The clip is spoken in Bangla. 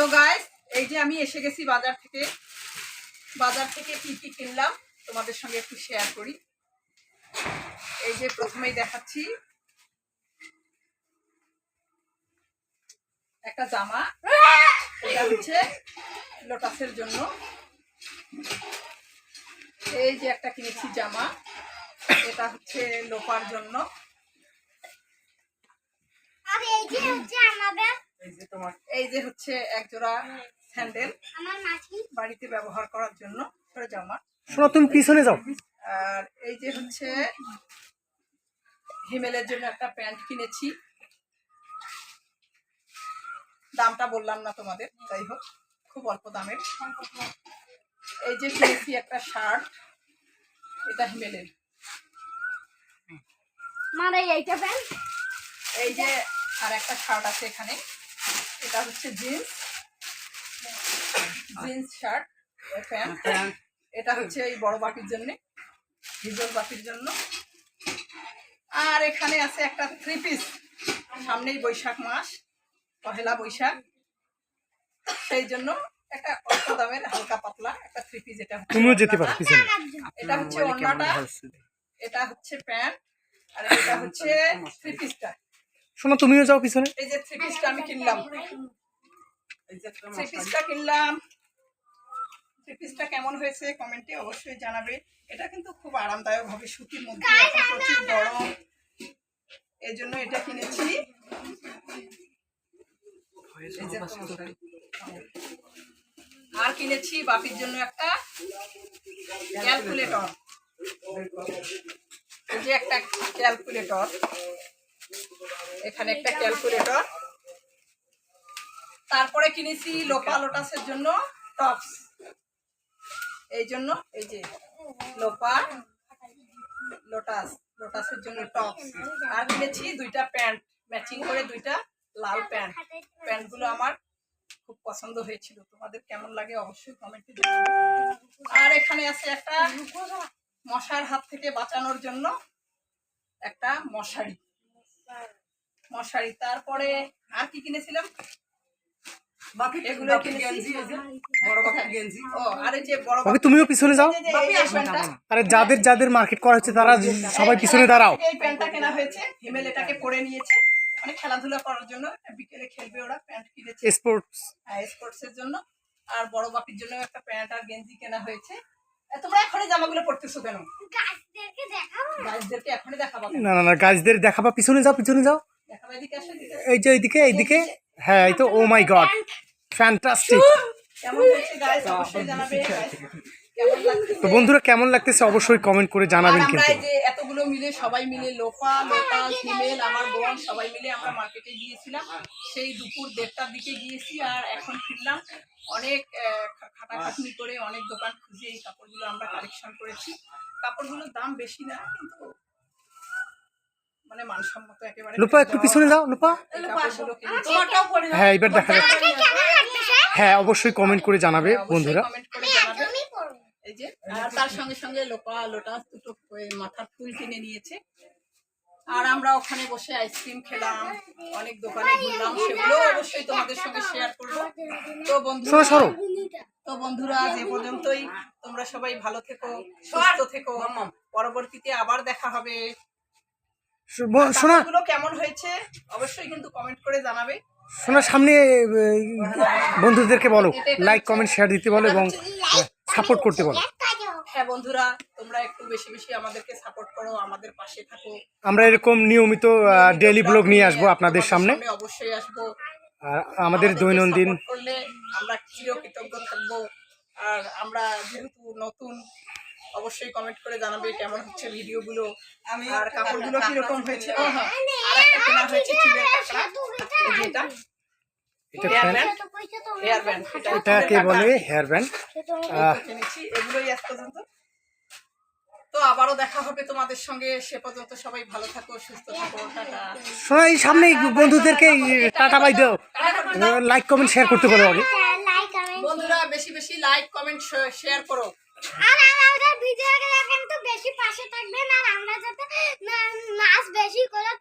তো গাইস এই যে আমি এসে গেছি বাজার থেকে। বাজার থেকে কি কি কিনলাম তোমাদের সঙ্গে একটু শেয়ার করি। এই যে প্রথমেই দেখাচ্ছি। একটা জামা। এটা হচ্ছে লোটাসের জন্য। এই যে একটা কিনেছি জামা। এটা হচ্ছে লোপার জন্য আর এই যে হচ্ছে আমাদের এই যে তোমার। এই যে হচ্ছে এক জোড়া স্যান্ডেল আমার বাড়িতে ব্যবহার করার জন্য। ছোট জামা শোনো তুমি পিছনে যাও। আর এই যে হচ্ছে হিমেলের জন্য একটা প্যান্ট কিনেছি। দামটা বললাম না তোমাদের যাই হোক খুব অল্প দামের। এই যে কিনেছি একটা শার্ট এটা হিমেলের। মানে এইটা প্যান্ট? এই যে আর একটা শার্ট আছে এখানে। এটা হচ্ছে জিন্স। Jeans shirt pant. এটা হচ্ছে এই বড় বাটির জন্য ভিজল বাটির জন্য। আর এখানে আছে একটা থ্রি পিস সামনেই বৈশাখ মাস পহেলা বৈশাখ। সেই জন্য একটা অল্প দামের হালকা পাতলা একটা থ্রি পিস এটা হচ্ছে তুমিও যেতে পারো এটা হচ্ছে ওড়নাটা এটা হচ্ছে প্যান্ট। আর এটা হচ্ছে থ্রি পিসটা শোনো তুমিও যাও পিছনে। এই যে থ্রি পিসটা আমি কিনলাম। থ্রি পিসটা কিনলাম। থ্রি পিসটা কেমন হয়েছে কমেন্টে অবশ্যই জানাবে। এটা কিন্তু খুব আরামদায়ক হবে সুতির মধ্যে প্রচুর গরম। এই জন্য এটা কিনেছি। আর কিনেছি বাপির জন্য একটা ক্যালকুলেটর এই যে একটা ক্যালকুলেটর এখানে একটা ক্যালকুলেটর। তারপরে কিনেছি লোপা লোটাসের জন্য টপস। এই জন্য এই যে লোপা লোটাস, লোটাসের জন্য টপস। আর কিনেছি দুইটা প্যান্ট, ম্যাচিং করে দুইটা লাল প্যান্ট। প্যান্টগুলো আমার খুব পছন্দ হয়েছিল। তোমাদের কেমন লাগে অবশ্যই কমেন্টে আর এখানে আছে একটা মশার হাত থেকে বাঁচানোর জন্য একটা মশারি। মশারি। তারপরে আর কি কিনেছিলাম? এগুলো কিনেছি। ও আর এই যে বড় বাকি তুমিও পিছনে যাও। এই যে- এই যে প্যান্টটা, আরে যাদের যাদের মার্কেট করা হচ্ছে তারা সবাই পিছনে দাঁড়াও। এই প্যান্টটা কেনা হয়েছে। হিমেল এটাকে পরে নিয়েছে। মানে খেলাধুলা করার জন্য। বিকেলে খেলবে ওরা প্যান্ট কিনেছে। স্পোর্টস স্পোর্টস এর জন্য। আর বড় বাপির জন্য একটা প্যান্ট আর গেঞ্জি কেনা হয়েছে। তোমরা এখনই জামাগুলো পরতেছো কেন? গাছদেরকে দেখাবো? গাছদেরকে এখনই দেখাবো না না না গাছদের দেখাবা। পিছনে যাও পিছনে যাও। এই যে এইদিকে? এইদিকে হ্যাঁ এই তো ও মাই গড ফ্যান্টাস্টিক তো বন্ধুরা কেমন লাগতেছে অবশ্যই কমেন্ট করে জানাবেন কিন্তু। এতগুলো মিলে সবাই মিলে লোপা লোটা হিমেল আমার বোন সবাই মিলে আমরা মার্কেটে গিয়েছিলাম। সেই দুপুর দেড়টার দিকে গিয়েছি আর এখন ফিরলাম। অনেক খাটাখাটনি করে অনেক দোকান খুঁজে এই কাপড়গুলো আমরা কালেকশন করেছি। কাপড়গুলোর দাম বেশি না কিন্তু মানে মানসম্মত একেবারে লোপা একটু পিছনে যাও লোপা। হ্যাঁ এবার দেখা যাচ্ছে হ্যাঁ অবশ্যই কমেন্ট করে জানাবে বন্ধুরা। comment করে জানাবে। এই যে আর তার সঙ্গে সঙ্গে লোপা লোটাস দুটো মাথার ফুল কিনে নিয়েছে। আর আমরা ওখানে বসে আইসক্রিম খেলাম অনেক দোকানে ঘুরলাম সেগুলো অবশ্যই তোমাদের সঙ্গে শেয়ার করব। তো বন্ধুরা তো বন্ধুরা যে পর্যন্তই। তোমরা সবাই ভালো থেকো সুস্থ থেকো। পরবর্তীতে আবার দেখা হবে। শোনা কেমন হয়েছে অবশ্যই কিন্তু কমেন্ট করে জানাবে। শোনা সামনে বন্ধুদেরকে বলো লাইক কমেন্ট শেয়ার দিতে বলো এবং সাপোর্ট করতে বলো। হ্যাঁ বন্ধুরা তোমরা একটু বেশি বেশি আমাদেরকে সাপোর্ট করো আমাদের পাশে থাকো। আমরা এরকম নিয়মিত ডেইলি ব্লগ নিয়ে আসব আপনাদের সামনে। অবশ্যই আসব। আর আমাদের দৈনন্দিন করলে আমরা চিরকৃতজ্ঞ থাকব। আর আমরা যেহেতু নতুন অবশ্যই কমেন্ট করে জানাবে কেমন হচ্ছে ভিডিওগুলো আর কাপড়গুলো কীরকম হয়েছে? ও হ্যাঁ। আর একটা কেনা হয়েছে চুলের কাঁকড়া এটাকে বলে? হেয়ার ব্যান্ড তো আবারও দেখা হবে তোমাদের সঙ্গে। সে পর্যন্ত সবাই ভালো থাকো সুস্থ থাকো টাটা। এই সামনে বন্ধুদেরকে টাটা বাই দাও। লাইক কমেন্ট শেয়ার করতে আগে। বন্ধুরা বেশি বেশি লাইক কমেন্ট শেয়ার করো। আর আমাদের বেশি পাশে আমরা যাতে নাচ বেশি করে